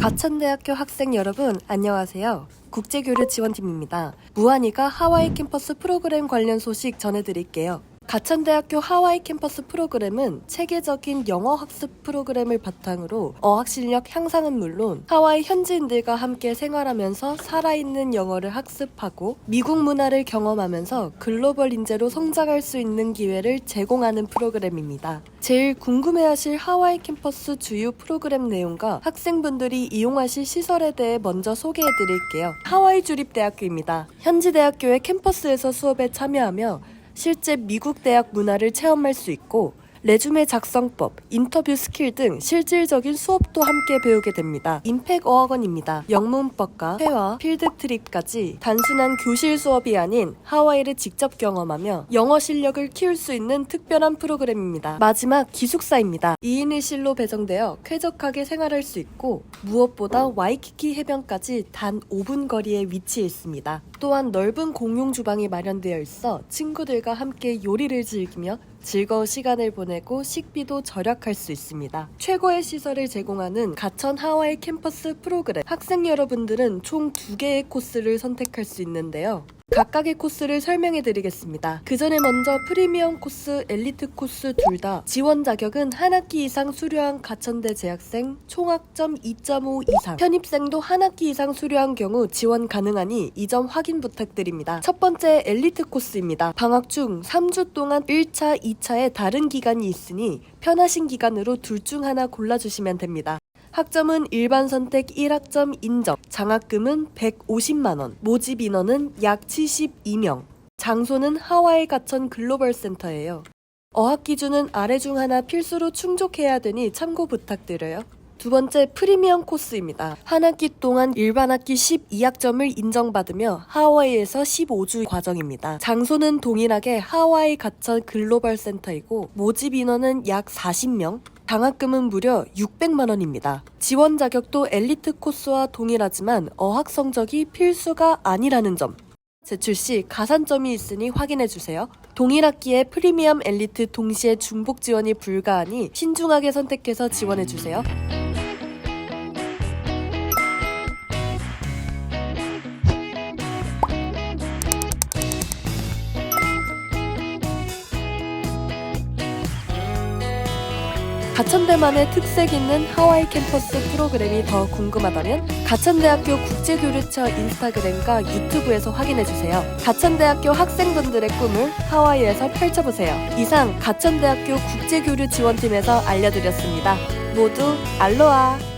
가천대학교 학생 여러분, 안녕하세요. 국제교류 지원팀입니다. 무한이가 하와이 캠퍼스 프로그램 관련 소식 전해드릴게요. 가천대학교 하와이 캠퍼스 프로그램은 체계적인 영어 학습 프로그램을 바탕으로 어학 실력 향상은 물론 하와이 현지인들과 함께 생활하면서 살아있는 영어를 학습하고 미국 문화를 경험하면서 글로벌 인재로 성장할 수 있는 기회를 제공하는 프로그램입니다. 제일 궁금해하실 하와이 캠퍼스 주요 프로그램 내용과 학생분들이 이용하실 시설에 대해 먼저 소개해 드릴게요. 하와이 주립대학교입니다. 현지 대학교의 캠퍼스에서 수업에 참여하며 실제 미국 대학 문화를 체험할 수 있고 레주메 작성법, 인터뷰 스킬 등 실질적인 수업도 함께 배우게 됩니다. 임팩 어학원입니다. 영문법과 회화, 필드 트립까지 단순한 교실 수업이 아닌 하와이를 직접 경험하며 영어 실력을 키울 수 있는 특별한 프로그램입니다. 마지막 기숙사입니다. 2인 1실로 배정되어 쾌적하게 생활할 수 있고 무엇보다 와이키키 해변까지 단 5분 거리에 위치해 있습니다. 또한 넓은 공용 주방이 마련되어 있어 친구들과 함께 요리를 즐기며 즐거운 시간을 보내 고 식비도 절약할 수 있습니다. 최고의 시설을 제공하는 가천 하와이 캠퍼스 프로그램. 학생 여러분들은 총두 개의 코스를 선택할 수 있는데요. 각각의 코스를 설명해 드리겠습니다. 그 전에 먼저 프리미엄 코스, 엘리트 코스 둘 다 지원 자격은 한 학기 이상 수료한 가천대 재학생, 총학점 2.5 이상, 편입생도 한 학기 이상 수료한 경우 지원 가능하니 이 점 확인 부탁드립니다. 첫 번째 엘리트 코스입니다. 방학 중 3주 동안 1차, 2차에 다른 기간이 있으니 편하신 기간으로 둘 중 하나 골라주시면 됩니다. 학점은 일반 선택 1학점 인정, 장학금은 150만 원, 모집 인원은 약 72명, 장소는 하와이 가천 글로벌 센터예요. 어학 기준은 아래 중 하나 필수로 충족해야 되니 참고 부탁드려요. 두 번째 프리미엄 코스입니다. 한 학기 동안 일반 학기 12학점을 인정받으며 하와이에서 15주 과정입니다. 장소는 동일하게 하와이 가천 글로벌 센터이고 모집 인원은 약 40명, 장학금은 무려 600만 원입니다. 지원 자격도 엘리트 코스와 동일하지만 어학 성적이 필수가 아니라는 점. 제출 시 가산점이 있으니 확인해 주세요. 동일 학기에 프리미엄 엘리트 동시에 중복 지원이 불가하니 신중하게 선택해서 지원해 주세요. 가천대만의 특색 있는 하와이 캠퍼스 프로그램이 더 궁금하다면 가천대학교 국제교류처 인스타그램과 유튜브에서 확인해주세요. 가천대학교 학생분들의 꿈을 하와이에서 펼쳐보세요. 이상 가천대학교 국제교류 지원팀에서 알려드렸습니다. 모두 알로하!